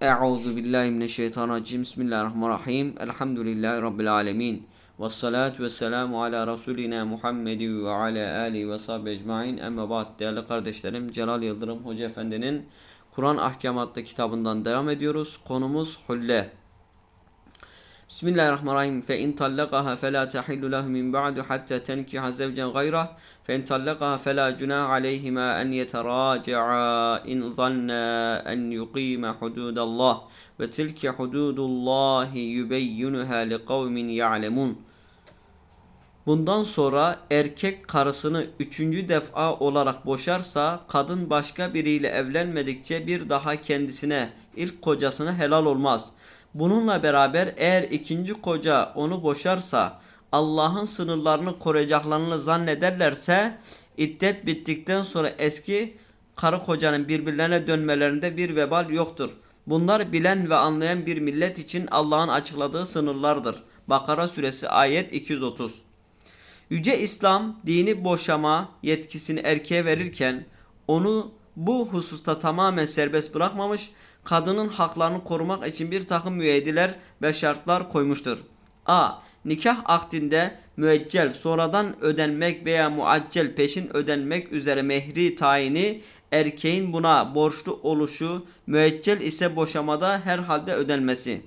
Euzu billahi mineşşeytanirracim. Bismillahirrahmanirrahim. Elhamdülillahi rabbil alamin. Ves salatu vesselamu ala rasulina Muhammedin ve ala alihi ve sahbihi ecmaîn. Amma ba'd değerli kardeşlerim, Celal Yıldırım Hoca Efendi'nin Kur'an Ahkamatlı kitabından devam ediyoruz. Konumuz hulle. Bismillahirrahmanirrahim. Fe in tallaqaha fela tahillu lahu min ba'du hatta tenkiha zevcen gayrah. Fe in tallaqaha fela junaha alayhima en yeteraca'a in zanna en yuqima hududallah ve tilke hududullahi yubayyinuha liqavmin ya'lemun. Bundan sonra erkek karısını üçüncü defa olarak boşarsa kadın başka biriyle evlenmedikçe bir daha kendisine ilk kocasına helal olmaz. Bununla beraber eğer ikinci koca onu boşarsa Allah'ın sınırlarını koruyacaklarını zannederlerse iddet bittikten sonra eski karı kocanın birbirlerine dönmelerinde bir vebal yoktur. Bunlar bilen ve anlayan bir millet için Allah'ın açıkladığı sınırlardır. Bakara suresi ayet 230. Yüce İslam dini boşama yetkisini erkeğe verirken onu bu hususta tamamen serbest bırakmamış, kadının haklarını korumak için bir takım müeyyideler ve şartlar koymuştur. A. Nikah akdinde müeccel sonradan ödenmek veya muaccel peşin ödenmek üzere mehri tayini erkeğin buna borçlu oluşu müeccel ise boşamada herhalde ödenmesi.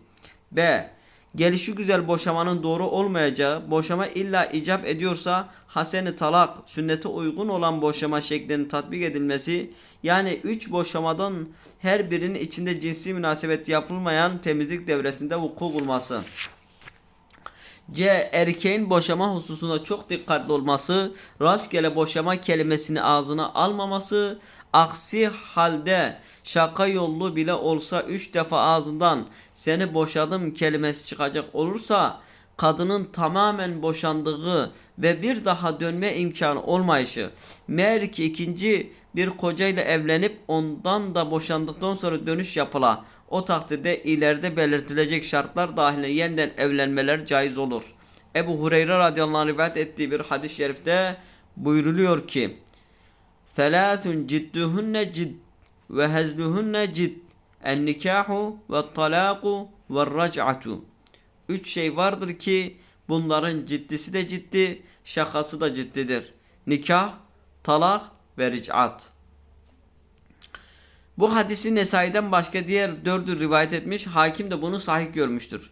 B. Gelişi güzel boşamanın doğru olmayacağı, boşama illa icap ediyorsa haseni talak, sünnete uygun olan boşama şeklinin tatbik edilmesi, yani üç boşamadan her birinin içinde cinsi münasebet yapılmayan temizlik devresinde vuku bulması. C. Erkeğin boşama hususunda çok dikkatli olması, rastgele boşama kelimesini ağzına almaması, aksi halde şaka yollu bile olsa üç defa ağzından seni boşadım kelimesi çıkacak olursa kadının tamamen boşandığı ve bir daha dönme imkanı olmayışı. Meğer ki ikinci bir kocayla evlenip ondan da boşandıktan sonra dönüş yapıla. O takdirde ileride belirtilecek şartlar dahilinde yeniden evlenmeler caiz olur. Ebu Hureyre radıyallahu anh rivayet ettiği bir hadis-i şerifte buyruluyor ki Selâthun cidduhunne cid ve hezluhunne cid en nikahu ve talaku ve rac'atu Üç şey vardır ki bunların ciddisi de ciddi, şakası da ciddidir. Nikah, talak ve ric'at. Bu hadisi Nesai'den başka diğer dördü rivayet etmiş. Hakim de bunu sahih görmüştür.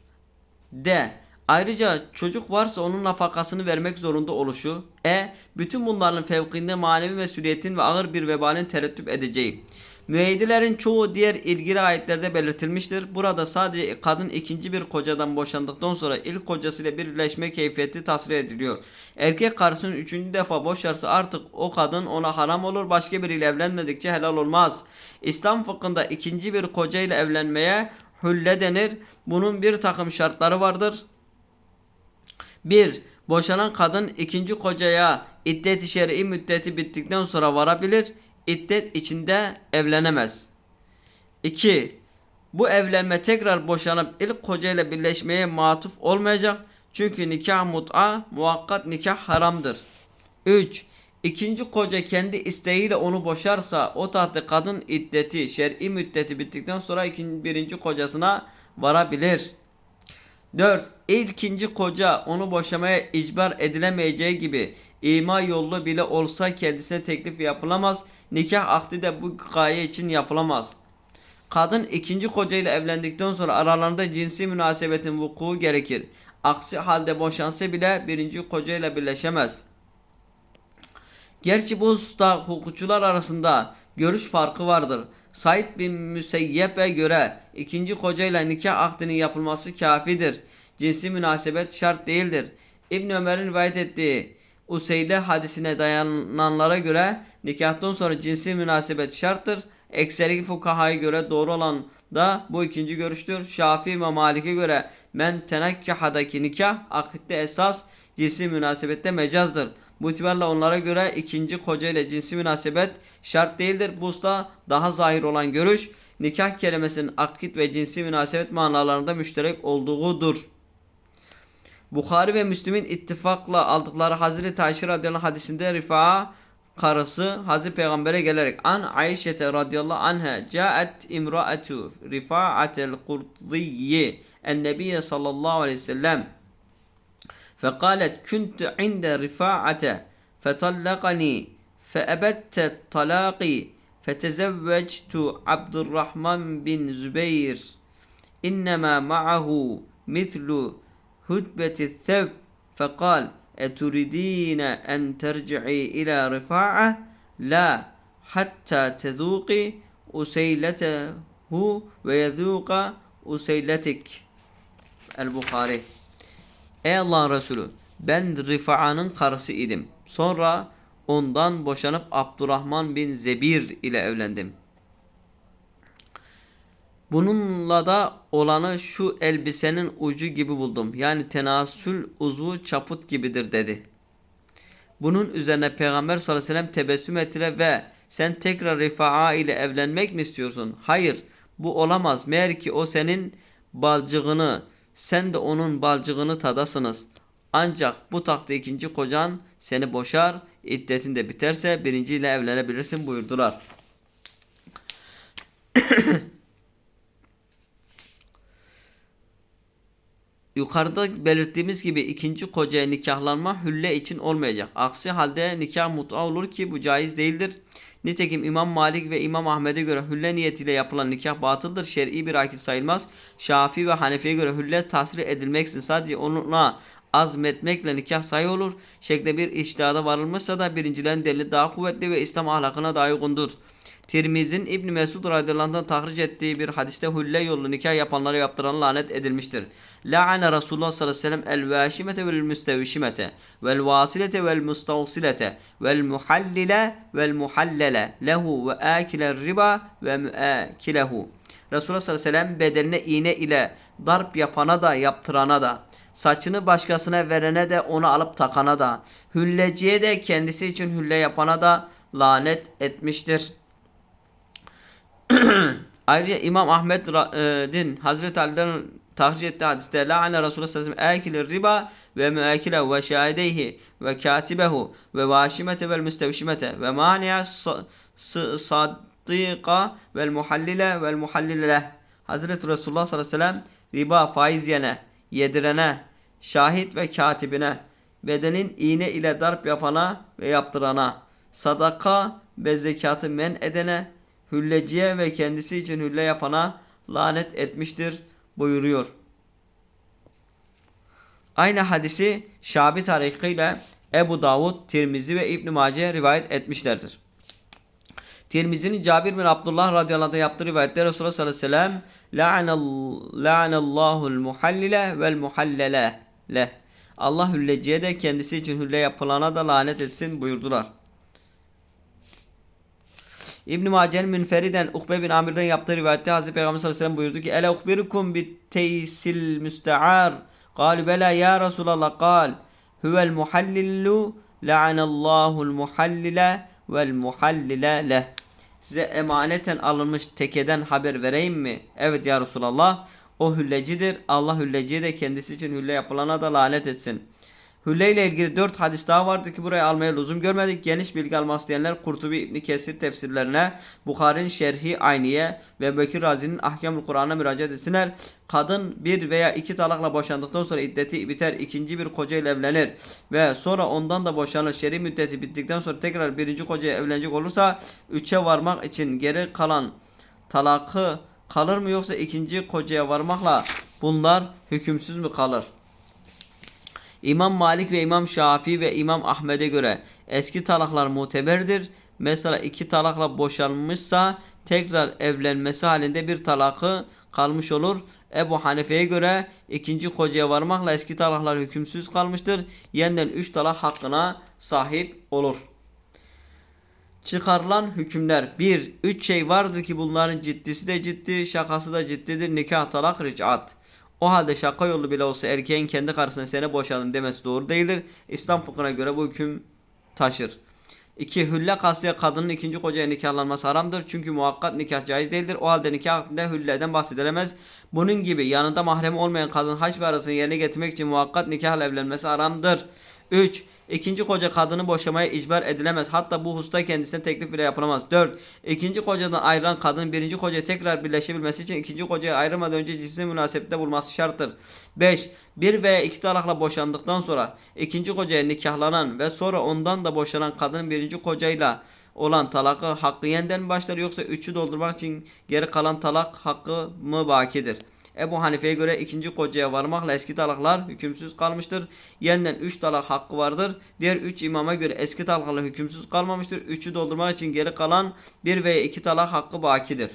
D. Ayrıca çocuk varsa onun nafakasını vermek zorunda oluşu. E. Bütün bunların fevkinde manevi mesuliyetin ve ağır bir vebalin terettüp edeceği. Müeyyidilerin çoğu diğer ilgili ayetlerde belirtilmiştir. Burada sadece kadın ikinci bir kocadan boşandıktan sonra ilk kocasıyla birleşme keyfiyeti tasvir ediliyor. Erkek karısını üçüncü defa boşarsa artık o kadın ona haram olur başka biriyle evlenmedikçe helal olmaz. İslam fıkhında ikinci bir koca ile evlenmeye hülle denir. Bunun bir takım şartları vardır. 1. Boşanan kadın ikinci kocaya iddet-i şer'i müddeti bittikten sonra varabilir iddet içinde evlenemez. 2. Bu evlenme tekrar boşanıp ilk kocayla birleşmeye matuf olmayacak. Çünkü nikah mut'a muhakkat nikah haramdır. 3. İkinci koca kendi isteğiyle onu boşarsa o tahta kadın iddeti şer'i müddeti bittikten sonra ikinci, birinci kocasına varabilir. 4. İlkinci koca onu boşamaya icbar edilemeyeceği gibi ima yollu bile olsa kendisine teklif yapılamaz. Nikah akdi de bu gaye için yapılamaz. Kadın ikinci koca ile evlendikten sonra aralarında cinsi münasebetin vuku gerekir. Aksi halde boşansa bile birinci koca ile birleşemez. Gerçi bu hususta hukukçular arasında görüş farkı vardır. Said bin Müseyyep'e göre ikinci kocayla nikah akdinin yapılması kafidir. Cinsi münasebet şart değildir. İbn Ömer'in rivayet ettiği Useyle hadisine dayananlara göre nikahtan sonra cinsi münasebet şarttır. Ekseri fukahaya göre doğru olan da bu ikinci görüştür. Şafii ve Malik'e göre men tenakkahadaki nikah akitte esas cinsi münasebette mecazdır. Bu itibarla onlara göre ikinci koca ile cinsi münasebet şart değildir. Bu usta daha zahir olan görüş nikah kelimesinin akit ve cinsi münasebet manalarında müşterek olduğudur. Bukhari ve Müslim'in ittifakla aldıkları Hazreti Ayşe radıyallahu hadisinde Rifa'a karısı Hazreti Peygamber'e gelerek an Ayşe radıyallahu anha caet imraatu Rifa'atel Kurtiyyi en Nebiye sallallahu aleyhi ve sellem فقالت كنت عند رفاعة فطلقني فأبت طلاقي فتزوجت عبد الرحمن بن زبير إنما معه مثل hutbeti thevb fekal eturidine en terci'i ila rifa'a la hatta tezuki useyletehu ve yezuka useyletik El-Bukhari Ey Allah Resulü ben Rifa'nın karısı idim. Sonra ondan boşanıp Abdurrahman bin Zebir ile evlendim. Bununla da olanı şu elbisenin ucu gibi buldum. Yani tenasül uzvu çaput gibidir dedi. Bunun üzerine Peygamber sallallahu aleyhi ve sellem tebessüm ettiler ve sen tekrar Rifa'a ile evlenmek mi istiyorsun? Hayır bu olamaz. Meğer ki o senin balcığını sen de onun balcığını tadasınız. Ancak bu takta ikinci kocan seni boşar, iddetin de biterse birinciyle evlenebilirsin buyurdular. Yukarıda belirttiğimiz gibi ikinci kocaya nikahlanma hülle için olmayacak. Aksi halde nikah mut'a olur ki bu caiz değildir. Nitekim İmam Malik ve İmam Ahmet'e göre hülle niyetiyle yapılan nikah batıldır. Şer'i bir akit sayılmaz. Şafii ve Hanefi'ye göre hülle tasrih edilmeksin. Sadece onunla azmetmekle nikah sayı olur. Şekle bir iştihada varılmışsa da birincilerin delili daha kuvvetli ve İslam ahlakına daha uygundur. Tirmiz'in İbn Mesud radıyallahu tahric ettiği bir hadiste hülle yollu nikah yapanlara yaptıran lanet edilmiştir. La'ane Resulullah sallallahu aleyhi ve sellem el vâşimete vel müstevşimete vel vasilete vel mustavsilete vel muhallile vel muhallele lehu ve akiler riba ve müakilehu. Resulullah sallallahu aleyhi ve sellem bedeline iğne ile darp yapana da yaptırana da saçını başkasına verene de onu alıp takana da hülleciye de kendisi için hülle yapana da lanet etmiştir. Ayrıca İmam Ahmet'in Hazreti Ali'den tahric ettiği hadiste la'ane Resulullah sallallahu aleyhi ve sellem riba ve müakilehu ve şahideyhi ve katibehu ve vaşimete vel müstevşimete ve mani'a sadika vel muhallile vel muhallile Hazreti Resulullah sallallahu aleyhi ve sellem riba faiz yene, yedirene, şahit ve katibine, bedenin iğne ile darp yapana ve yaptırana, sadaka ve zekatı men edene, hülleciye ve kendisi için hülle yapana lanet etmiştir buyuruyor. Aynı hadisi Şabi tarihiyle Ebu Davud, Tirmizi ve İbn Mace rivayet etmişlerdir. Tirmizi'nin Cabir bin Abdullah radıyallahu anh yaptığı rivayette Resulullah sallallahu aleyhi ve sellem la'anallahul muhallile vel muhallele le. Allah hülleciye de kendisi için hülle yapılana da lanet etsin buyurdular. İbn Mace'nin münferiden Ukbe bin Amir'den yaptığı rivayette Hazreti Peygamber sallallahu aleyhi ve sellem buyurdu ki Ele ukbirukum bit teysil müste'ar Kalu bela ya Resulallah kal Huvel muhallillu la'anallahu'l muhallile vel muhallile leh Size emaneten alınmış tekeden haber vereyim mi? Evet ya Resulallah. O hüllecidir. Allah hülleciye de kendisi için hülle yapılana da lanet etsin. Hülle ile ilgili dört hadis daha vardı ki buraya almaya lüzum görmedik. Geniş bilgi almak isteyenler Kurtubi İbni Kesir tefsirlerine, Bukhari'nin Şerhi Ayniye ve Bekir Razi'nin Ahkamül Kur'an'a müracaat etsinler. Kadın bir veya iki talakla boşandıktan sonra iddeti biter, ikinci bir koca ile evlenir ve sonra ondan da boşanır. Şer'i müddeti bittikten sonra tekrar birinci kocaya evlenecek olursa üçe varmak için geri kalan talakı kalır mı yoksa ikinci kocaya varmakla bunlar hükümsüz mü kalır? İmam Malik ve İmam Şafii ve İmam Ahmed'e göre eski talaklar muteberdir. Mesela iki talakla boşanmışsa tekrar evlenmesi halinde bir talakı kalmış olur. Ebu Hanife'ye göre ikinci kocaya varmakla eski talaklar hükümsüz kalmıştır. Yeniden üç talak hakkına sahip olur. Çıkarılan hükümler bir Üç şey vardır ki bunların ciddisi de ciddi, şakası da ciddidir. Nikah, talak, ric'at. O halde şaka yolu bile olsa erkeğin kendi karşısına seni boşadım demesi doğru değildir. İslam fıkhına göre bu hüküm taşır. 2. Hülle kastıyla kadının ikinci kocaya nikahlanması haramdır. Çünkü muhakkat nikah caiz değildir. O halde nikah hakkında hülleden bahsedilemez. Bunun gibi yanında mahremi olmayan kadın haç ve arasını yerine getirmek için muhakkat nikahla evlenmesi haramdır. 3. İkinci koca kadını boşamaya icbar edilemez. Hatta bu hususta kendisine teklif bile yapılamaz. 4. İkinci kocadan ayrılan kadın birinci kocaya tekrar birleşebilmesi için ikinci kocaya ayrılmadan önce cinsel münasebette bulması şarttır. 5. Bir veya iki talakla boşandıktan sonra ikinci kocaya nikahlanan ve sonra ondan da boşanan kadının birinci kocayla olan talakı hakkı yeniden mi başlar yoksa üçü doldurmak için geri kalan talak hakkı mı bakidir? Ebu Hanife'ye göre ikinci kocaya varmakla eski talaklar hükümsüz kalmıştır. Yeniden 3 talak hakkı vardır. Diğer 3 imama göre eski talaklar hükümsüz kalmamıştır. 3'ü doldurmak için geri kalan 1 veya 2 talak hakkı bakidir.